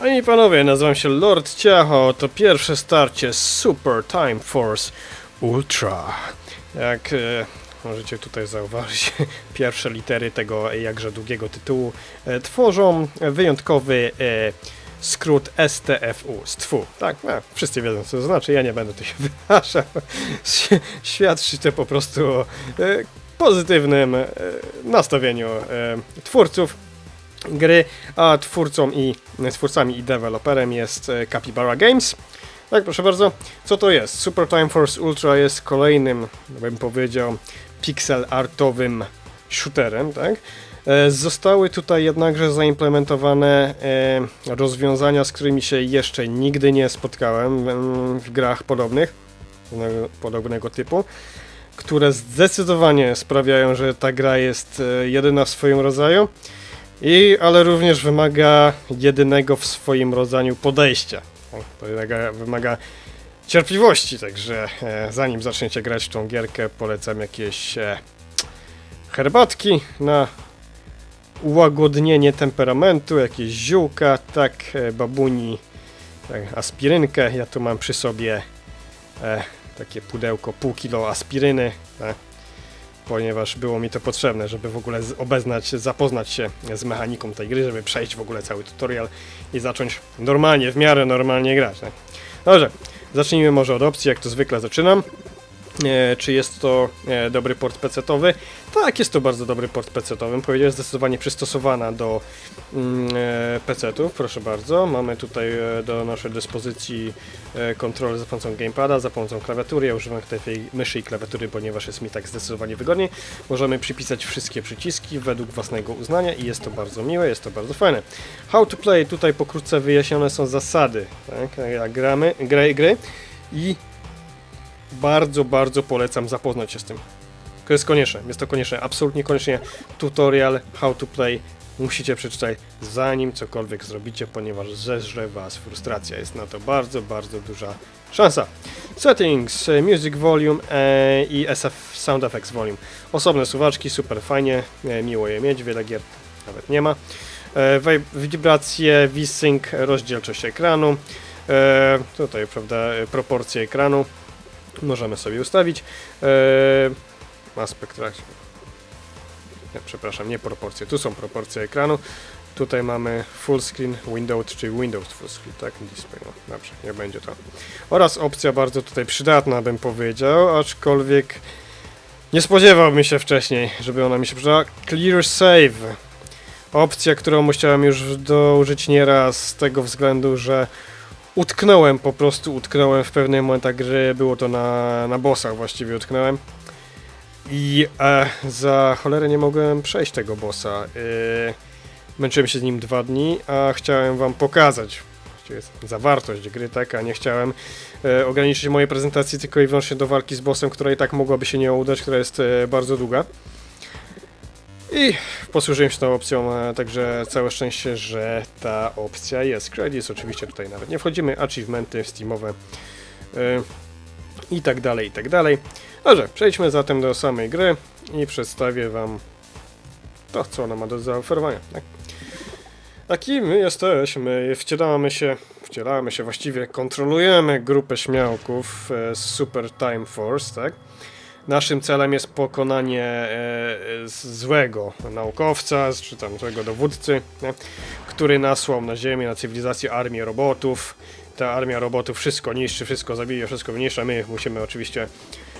Panie i panowie, nazywam się Lord Ciacho, to pierwsze starcie Super Time Force Ultra. Jak e, możecie tutaj zauważyć, pierwsze litery tego jakże długiego tytułu e, tworzą wyjątkowy e, skrót STFU, STFU. Tak, no, wszyscy wiedzą co to znaczy, ja nie będę tu się wyrażał. Świ- Świadczy to po prostu o e, pozytywnym e, nastawieniu e, twórców gry, a twórcą i twórcami i deweloperem jest e, Capybara Games. Tak, proszę bardzo. Co to jest? Super Time Force Ultra jest kolejnym, bym powiedział, pixel artowym shooterem, tak? E, Zostały tutaj jednakże zaimplementowane e, rozwiązania, z którymi się jeszcze nigdy nie spotkałem em, w grach podobnych, podobnego- typu, które zdecydowanie sprawiają, że ta gra jest jedyna w swoim rodzaju. I, ale również wymaga jedynego w swoim rodzaju podejścia. To wymaga, wymaga cierpliwości, także e, zanim zaczniecie grać w tą gierkę, polecam jakieś e, herbatki na ułagodnienie temperamentu, jakieś ziółka, tak, e, babuni, tak, aspirynkę. Ja tu mam przy sobie e, takie pudełko, pół kilo aspiryny. Tak ponieważ było mi to potrzebne, żeby w ogóle obeznać, zapoznać się z mechaniką tej gry, żeby przejść w ogóle cały tutorial i zacząć normalnie, w miarę normalnie grać. Tak? Dobrze, zacznijmy może od opcji, jak to zwykle zaczynam. E, czy jest to e, dobry port PC-towy? Tak, jest to bardzo dobry port PC-towy. Powiedziałem, zdecydowanie przystosowana do mm, e, PC-ów. Proszę bardzo. Mamy tutaj do naszej dyspozycji kontrolę za pomocą gamepada, za pomocą klawiatury. Ja używam tej myszy i klawiatury, ponieważ jest mi tak zdecydowanie wygodniej. Możemy przypisać wszystkie przyciski według własnego uznania i jest to bardzo miłe, jest to bardzo fajne. How to play, tutaj pokrótce wyjaśnione są zasady, tak, jak gramy, gry, gry i bardzo, bardzo polecam zapoznać się z tym. To jest konieczne, jest to konieczne, absolutnie koniecznie tutorial how to play musicie przeczytać zanim cokolwiek zrobicie, ponieważ zeżre was frustracja. Jest na to bardzo, bardzo duża szansa. Settings, e, Music Volume e, i SF Sound Effects Volume. Osobne suwaczki, super fajnie, e, miło je mieć, wiele gier nawet nie ma. E, V-Sync, rozdzielczość ekranu. Tutaj, prawda, proporcje ekranu możemy sobie ustawić. E, aspekt ratio. Przepraszam, nie proporcje. Tu są proporcje ekranu. Tutaj mamy full screen Windows, czy Windows full screen, tak? Display, no dobrze, nie będzie to. Oraz opcja bardzo tutaj przydatna, bym powiedział, aczkolwiek nie spodziewałbym się wcześniej, żeby ona mi się przydała. Clear Save. Opcja, którą musiałem już doużyć nieraz z tego względu, że utknąłem po prostu, utknąłem w pewnych momentach gry, było to na, na bossach właściwie utknąłem. I e, za cholerę nie mogłem przejść tego bossa. E, męczyłem się z nim dwa dni, a chciałem wam pokazać właściwie zawartość gry, tak, a nie chciałem e, ograniczyć mojej prezentacji tylko i wyłącznie do walki z bossem, która i tak mogłaby się nie udać, która jest e, bardzo długa. I posłużyłem się tą opcją, e, także całe szczęście, że ta opcja jest. Credits oczywiście tutaj nawet nie wchodzimy, achievementy steamowe e, i tak dalej, i tak dalej. Dobrze, przejdźmy zatem do samej gry i przedstawię wam to, co ona ma do zaoferowania. Tak? Taki my jesteśmy, wcielamy się, wcielamy się właściwie, kontrolujemy grupę śmiałków e, z Super Time Force, tak? Naszym celem jest pokonanie e, złego naukowca, czy tam złego dowódcy, który nasłał na Ziemię, na cywilizację armię robotów. Ta armia robotów wszystko niszczy, wszystko zabija, wszystko wyniszcza. My musimy oczywiście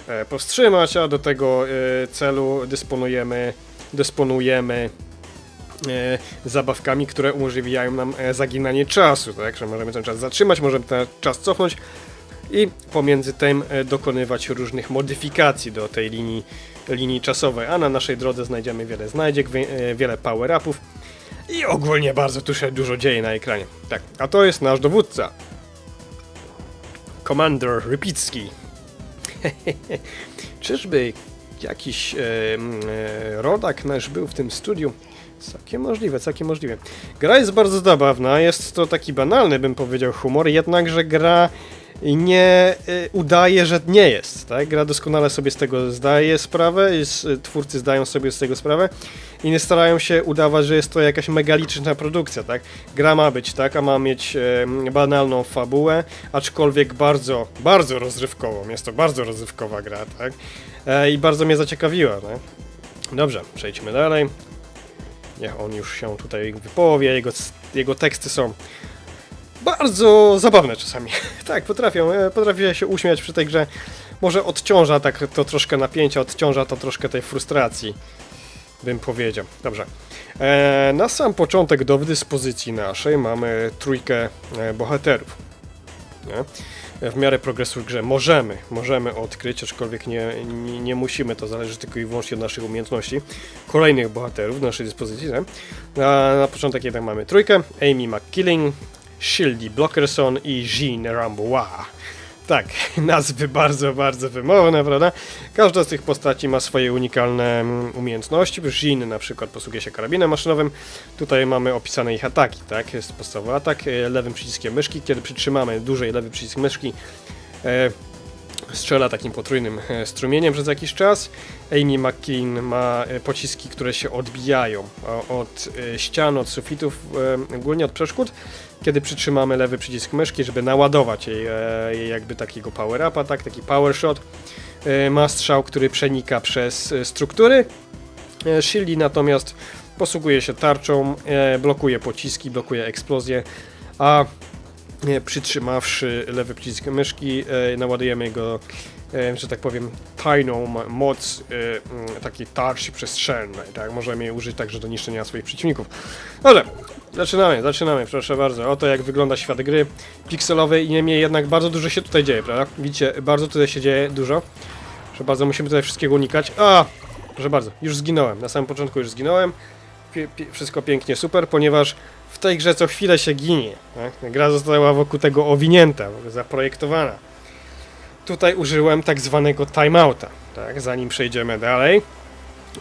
e, powstrzymać, a do tego e, celu dysponujemy, dysponujemy zabawkami, które umożliwiają nam zaginanie czasu, tak? Że możemy ten czas zatrzymać, możemy ten czas cofnąć i pomiędzy tym e, dokonywać różnych modyfikacji do tej linii, linii czasowej, a na naszej drodze znajdziemy wiele znajdziek, e, wiele power-upów i ogólnie bardzo tu się dużo dzieje na ekranie. Tak, a to jest nasz dowódca. Commander Rypicki. Czyżby jakiś e, e, rodak nasz był w tym studiu? Całkiem możliwe, całkiem możliwe. Gra jest bardzo zabawna, jest to taki banalny, bym powiedział, humor, jednakże gra i nie y, udaje, że nie jest, tak? Gra doskonale sobie z tego zdaje sprawę, y, twórcy zdają sobie z tego sprawę i nie starają się udawać, że jest to jakaś megaliczna produkcja, tak? Gra ma być taka, ma mieć banalną fabułę, aczkolwiek bardzo, bardzo rozrywkową, jest to bardzo rozrywkowa gra, tak? E, I bardzo mnie zaciekawiła, no. Dobrze, przejdźmy dalej. Niech on już się tutaj wypowie, jego, jego teksty są bardzo zabawne czasami. tak, potrafią, e, potrafię się uśmiać przy tej grze. Może odciąża tak to troszkę napięcia, odciąża to troszkę tej frustracji, bym powiedział. Dobrze. E, na sam początek do dyspozycji naszej mamy trójkę e, bohaterów. Nie? W miarę progresu w grze możemy, możemy odkryć, aczkolwiek nie, nie, nie musimy, to zależy tylko i wyłącznie od naszych umiejętności, kolejnych bohaterów w naszej dyspozycji. Na, na początek jednak mamy trójkę, Amy McKilling, Shildy Blockerson i Jean Rambois. Tak, nazwy bardzo, bardzo wymowne, prawda? Każda z tych postaci ma swoje unikalne mm, umiejętności. Jean na przykład posługuje się karabinem maszynowym. Tutaj mamy opisane ich ataki, tak? Jest podstawowy atak e, lewym przyciskiem myszki. Kiedy przytrzymamy dłużej lewy przycisk myszki, e, strzela takim potrójnym e, strumieniem przez jakiś czas. Amy McKean ma e, pociski, które się odbijają od e, ścian, od sufitów, ogólnie od przeszkód. Kiedy przytrzymamy lewy przycisk myszki, żeby naładować jej, jej jakby takiego power upa, tak, taki power shot. Ma strzał, który przenika przez struktury. Shildy natomiast posługuje się tarczą, blokuje pociski, blokuje eksplozję, a przytrzymawszy lewy przycisk myszki, e, naładujemy jego, e, że tak powiem, tajną mo- moc e, takiej tarczy przestrzennej. Tak? Możemy jej użyć także do niszczenia swoich przeciwników. Dobrze, zaczynamy, zaczynamy, proszę bardzo. Oto jak wygląda świat gry pikselowej niemniej jednak bardzo dużo się tutaj dzieje, prawda? Widzicie, bardzo tutaj się dzieje, dużo. Proszę bardzo, musimy tutaj wszystkiego unikać. A! Proszę bardzo, już zginąłem. Na samym początku już zginąłem. Wszystko pięknie, super, ponieważ w tej grze co chwilę się ginie. Tak? Gra została wokół tego owinięta, zaprojektowana. Tutaj użyłem tak zwanego timeouta, tak? zanim przejdziemy dalej.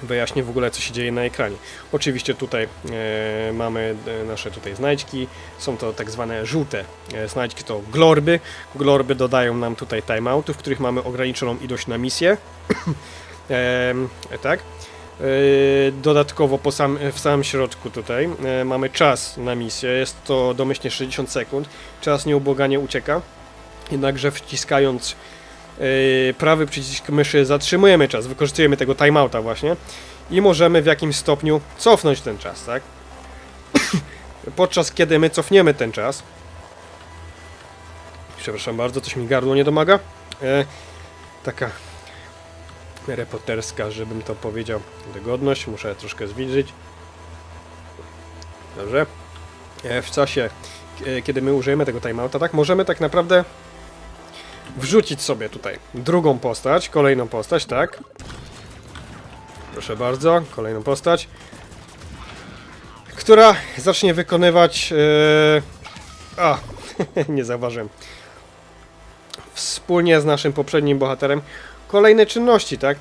Wyjaśnię w ogóle co się dzieje na ekranie. Oczywiście tutaj e, mamy e, nasze tutaj znajdźki. Są to tak zwane żółte e, znajdźki, to glorby. Glorby dodają nam tutaj timeoutów, w których mamy ograniczoną ilość na misję. Em, tak. E, Dodatkowo po sam, w samym środku tutaj e, mamy czas na misję, jest to domyślnie 60 sekund. Czas nieubłaganie ucieka, jednakże wciskając e, prawy przycisk myszy zatrzymujemy czas, wykorzystujemy tego timeouta właśnie i możemy w jakimś stopniu cofnąć ten czas, tak? Podczas kiedy my cofniemy ten czas Przepraszam bardzo, coś mi gardło nie domaga. Taka reporterska, żebym to powiedział, dogodność. Muszę troszkę zwilżyć. Dobrze. E, w czasie, e, kiedy my użyjemy tego timeouta, tak, możemy tak naprawdę wrzucić sobie tutaj drugą postać, kolejną postać, tak. Proszę bardzo, kolejną postać, która zacznie wykonywać... E, a, nie zauważyłem. Wspólnie z naszym poprzednim bohaterem kolejne czynności, tak?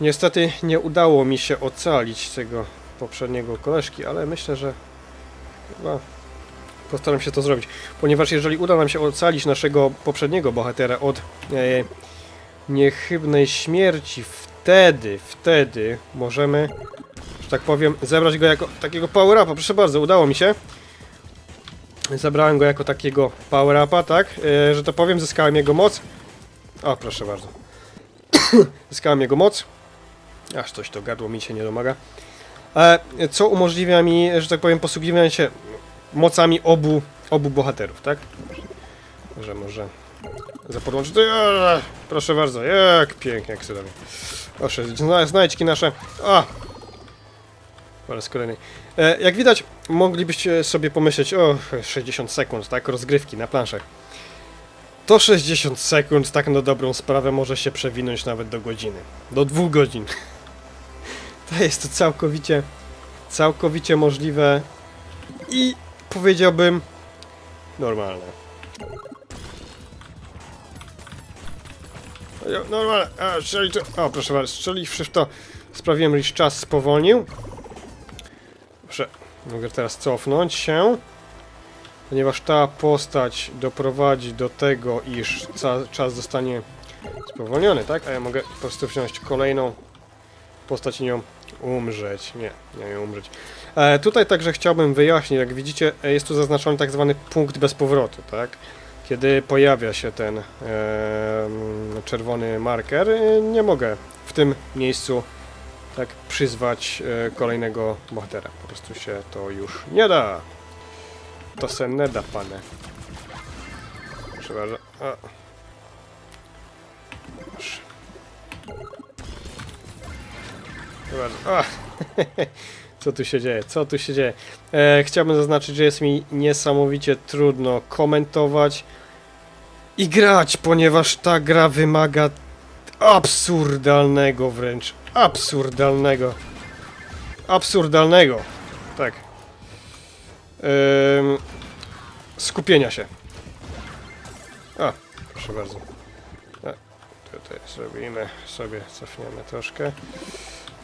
Niestety nie udało mi się ocalić tego poprzedniego koleżki, ale myślę, że chyba postaram się to zrobić. Ponieważ jeżeli uda nam się ocalić naszego poprzedniego bohatera od e, niechybnej śmierci, wtedy, wtedy możemy, że tak powiem, zebrać go jako takiego power-upa. Proszę bardzo, udało mi się. Zabrałem go jako takiego power-upa, tak? E, że to powiem, zyskałem jego moc. O, proszę bardzo. zyskałem jego moc. Aż coś to gardło mi się nie domaga. E, co umożliwia mi, że tak powiem, posługiwanie się mocami obu, obu bohaterów, tak? Może, może zapodłączyć. Proszę bardzo, jak pięknie, jak cudownie. Proszę, zna- znajdźki nasze. A! Po raz kolejny. E, jak widać, moglibyście sobie pomyśleć, o, 60 sekund, tak, rozgrywki na planszach. To 60 sekund, tak na dobrą sprawę, może się przewinąć nawet do godziny. Do dwóch godzin. To jest to całkowicie, całkowicie możliwe i powiedziałbym normalne. Normalne. A, strzeli to. O, proszę bardzo, strzeliwszy w to, sprawiłem, iż czas spowolnił. Proszę, mogę teraz cofnąć się. Ponieważ ta postać doprowadzi do tego, iż czas zostanie spowolniony, tak? A ja mogę po prostu wziąć kolejną postać i nią umrzeć. Nie, nie nie umrzeć. E, tutaj także chciałbym wyjaśnić, jak widzicie, jest tu zaznaczony tak zwany punkt bez powrotu, tak? Kiedy pojawia się ten e, czerwony marker, e, nie mogę w tym miejscu tak przyzwać e, kolejnego bohatera. Po prostu się to już nie da. To se nie da, pane. Bardzo. O. Co tu się dzieje? Co tu się dzieje? E, chciałbym zaznaczyć, że jest mi niesamowicie trudno komentować i grać, ponieważ ta gra wymaga absurdalnego wręcz. Absurdalnego. Absurdalnego. Tak. Skupienia się. A, proszę bardzo. A, tutaj zrobimy sobie, cofniemy troszkę.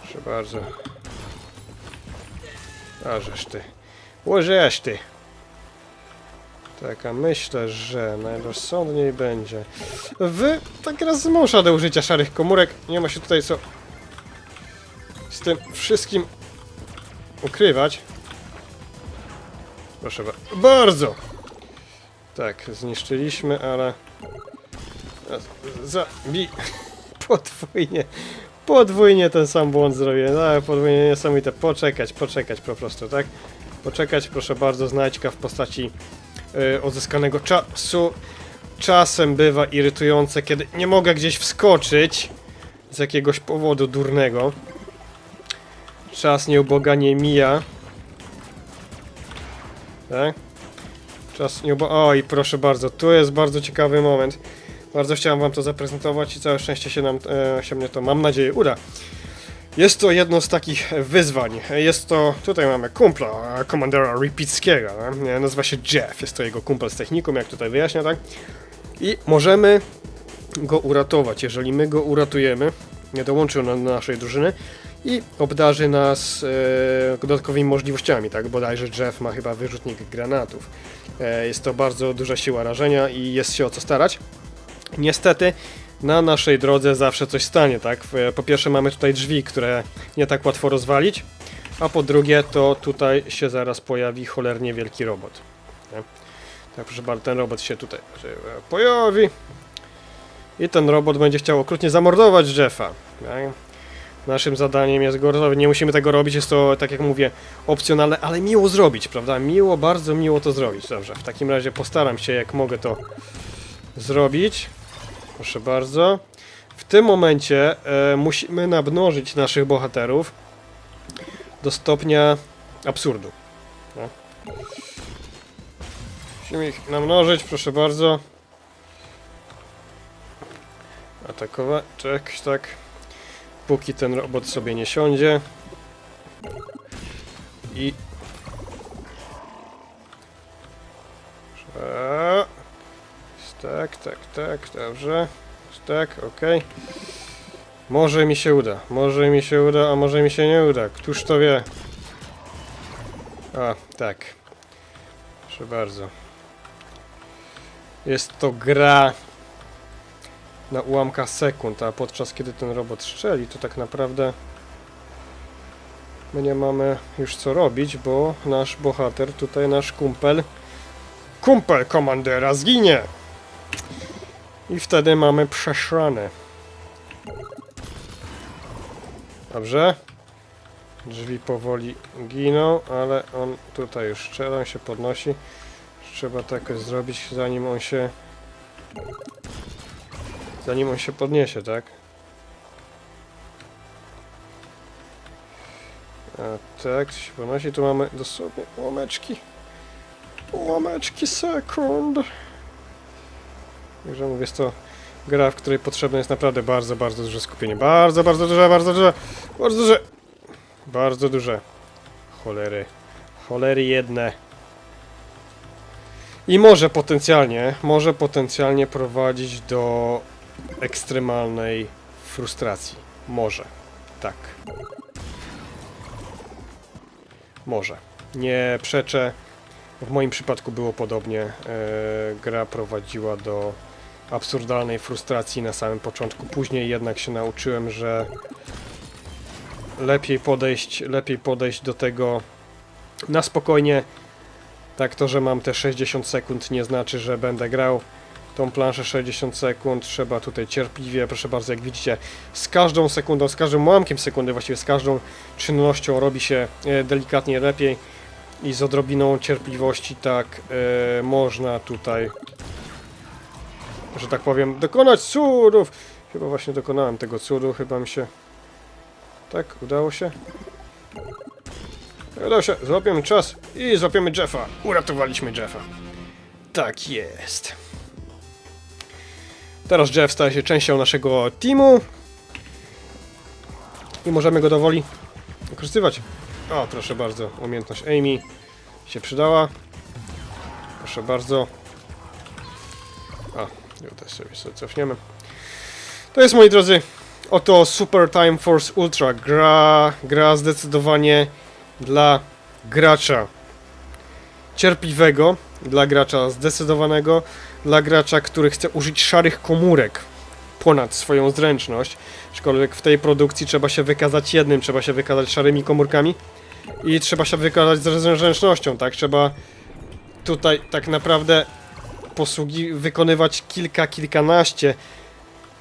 Proszę bardzo. A żeż ty. Łożesz ty. Tak, a myślę, że najrozsądniej będzie. Wy tak raz zmusza do użycia szarych komórek. Nie ma się tutaj co z tym wszystkim ukrywać. Proszę ba- bardzo. Tak, zniszczyliśmy, ale zabi podwójnie podwójnie ten sam błąd zrobię. No, podwójnie niesamowite. Poczekać, poczekać po prostu, tak? Poczekać, proszę bardzo, znajdźka w postaci y, odzyskanego czasu. Czasem bywa irytujące, kiedy nie mogę gdzieś wskoczyć z jakiegoś powodu durnego. Czas nieubłaganie mija. Tak? Czas nieubłaganie... Oj, proszę bardzo, tu jest bardzo ciekawy moment. Bardzo chciałem wam to zaprezentować i całe szczęście się nam e, się mnie to, mam nadzieję, uda. Jest to jedno z takich wyzwań. Jest to, tutaj mamy kumpla, e, komandera nie? nazywa się Jeff, jest to jego kumpel z technikum, jak tutaj wyjaśnia, tak? I możemy go uratować. Jeżeli my go uratujemy, nie dołączy on do naszej drużyny i obdarzy nas e, dodatkowymi możliwościami, tak? Bodajże Jeff ma chyba wyrzutnik granatów. E, jest to bardzo duża siła rażenia i jest się o co starać. Niestety na naszej drodze zawsze coś stanie, tak? Po pierwsze mamy tutaj drzwi, które nie tak łatwo rozwalić, a po drugie to tutaj się zaraz pojawi cholernie wielki robot. Nie? Tak, proszę bardzo, ten robot się tutaj się pojawi i ten robot będzie chciał okrutnie zamordować Jeffa. Tak? Naszym zadaniem jest go. Nie musimy tego robić, jest to, tak jak mówię, opcjonalne, ale miło zrobić, prawda? Miło, bardzo miło to zrobić. Dobrze, w takim razie postaram się, jak mogę to zrobić. Proszę bardzo. W tym momencie e, musimy namnożyć naszych bohaterów do stopnia absurdu. No. Musimy ich namnożyć, proszę bardzo. Atakować, tak, tak. Póki ten robot sobie nie siądzie. I... Tak, tak, tak, dobrze. Tak, okej. Może mi się uda, może mi się uda, a może mi się nie uda. Któż to wie? A, tak. Proszę bardzo. Jest to gra na ułamka sekund, a podczas kiedy ten robot strzeli, to tak naprawdę my nie mamy już co robić, bo nasz bohater, tutaj nasz kumpel, kumpel komandera zginie. I wtedy mamy przeszrane. Dobrze. Drzwi powoli giną, ale on tutaj już strzela, się podnosi. Trzeba to jakoś zrobić, zanim on się... Zanim on się podniesie, tak? A tak, się podnosi. Tu mamy dosłownie łomeczki. Łomeczki sekund. Także mówię, jest to gra, w której potrzebne jest naprawdę bardzo, bardzo duże skupienie. Bardzo, bardzo duże, bardzo duże, bardzo duże. Bardzo duże. Cholery. Cholery jedne. I może potencjalnie, może potencjalnie prowadzić do ekstremalnej frustracji. Może. Tak. Może. Nie przeczę, W moim przypadku było podobnie. E, gra prowadziła do absurdalnej frustracji na samym początku. Później jednak się nauczyłem, że lepiej podejść, lepiej podejść do tego na spokojnie. Tak to, że mam te 60 sekund nie znaczy, że będę grał tą planszę 60 sekund. Trzeba tutaj cierpliwie, proszę bardzo, jak widzicie, z każdą sekundą, z każdym ułamkiem sekundy, właściwie z każdą czynnością robi się e, delikatnie lepiej i z odrobiną cierpliwości tak e, można tutaj, że tak powiem, dokonać cudów. Chyba właśnie dokonałem tego cudu, chyba mi się... Tak, udało się? Udało się, złapiemy czas i złapiemy Jeffa. Uratowaliśmy Jeffa. Tak jest. Teraz Jeff staje się częścią naszego teamu. I możemy go dowoli wykorzystywać. O, proszę bardzo, umiejętność Amy się przydała. Proszę bardzo. A, sobie, sobie cofniemy. To jest, moi drodzy, oto Super Time Force Ultra. Gra, gra zdecydowanie dla gracza cierpliwego, dla gracza zdecydowanego, dla gracza, który chce użyć szarych komórek ponad swoją zręczność. Aczkolwiek w tej produkcji trzeba się wykazać jednym, trzeba się wykazać szarymi komórkami i trzeba się wykazać zręcznością, tak? Trzeba tutaj tak naprawdę posługi wykonywać kilka, kilkanaście,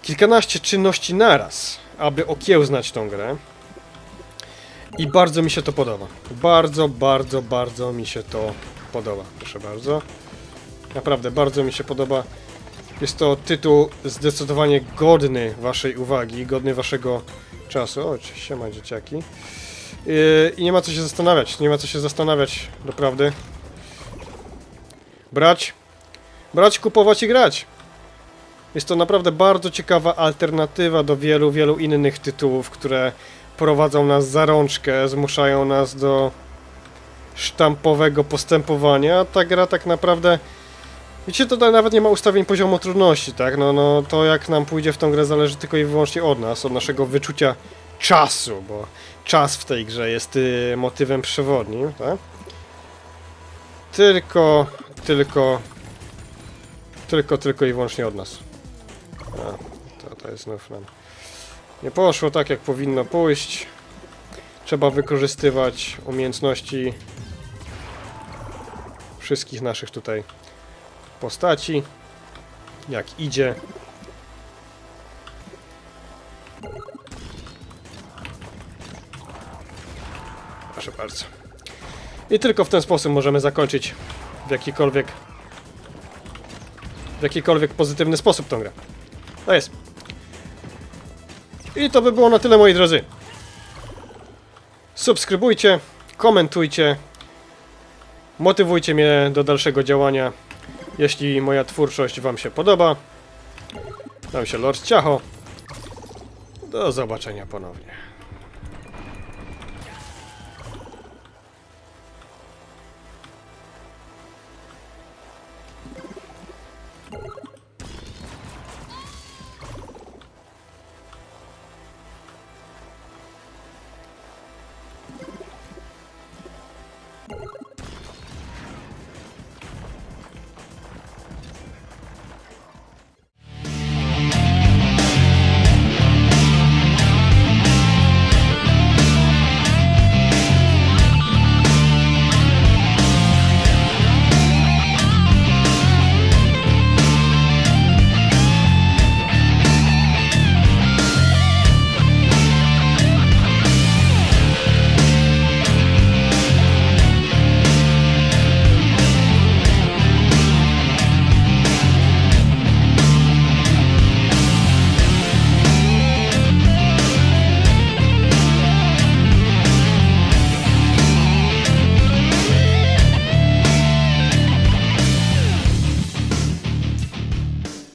kilkanaście czynności naraz, aby okiełznać tą grę. I bardzo mi się to podoba. Bardzo, bardzo, bardzo mi się to podoba. Proszę bardzo. Naprawdę, bardzo mi się podoba. Jest to tytuł zdecydowanie godny waszej uwagi, godny waszego czasu. O, siema dzieciaki. Yy, I nie ma co się zastanawiać, nie ma co się zastanawiać, naprawdę. Brać, brać, kupować i grać. Jest to naprawdę bardzo ciekawa alternatywa do wielu, wielu innych tytułów, które prowadzą nas za rączkę, zmuszają nas do sztampowego postępowania. Ta gra tak naprawdę. Wiecie, to nawet nie ma ustawień poziomu trudności, tak? No, no to jak nam pójdzie w tą grę zależy tylko i wyłącznie od nas, od naszego wyczucia czasu, bo czas w tej grze jest y, motywem przewodnim, tak? Tylko, tylko, tylko, tylko i wyłącznie od nas. A, to, to jest znów nam. Nie poszło tak, jak powinno pójść. Trzeba wykorzystywać umiejętności wszystkich naszych tutaj postaci. Jak idzie. Proszę bardzo. I tylko w ten sposób możemy zakończyć w jakikolwiek w jakikolwiek pozytywny sposób tą grę. To jest. I to by było na tyle, moi drodzy. Subskrybujcie, komentujcie, motywujcie mnie do dalszego działania, jeśli moja twórczość Wam się podoba. Nam się Lord Ciacho. Do zobaczenia ponownie.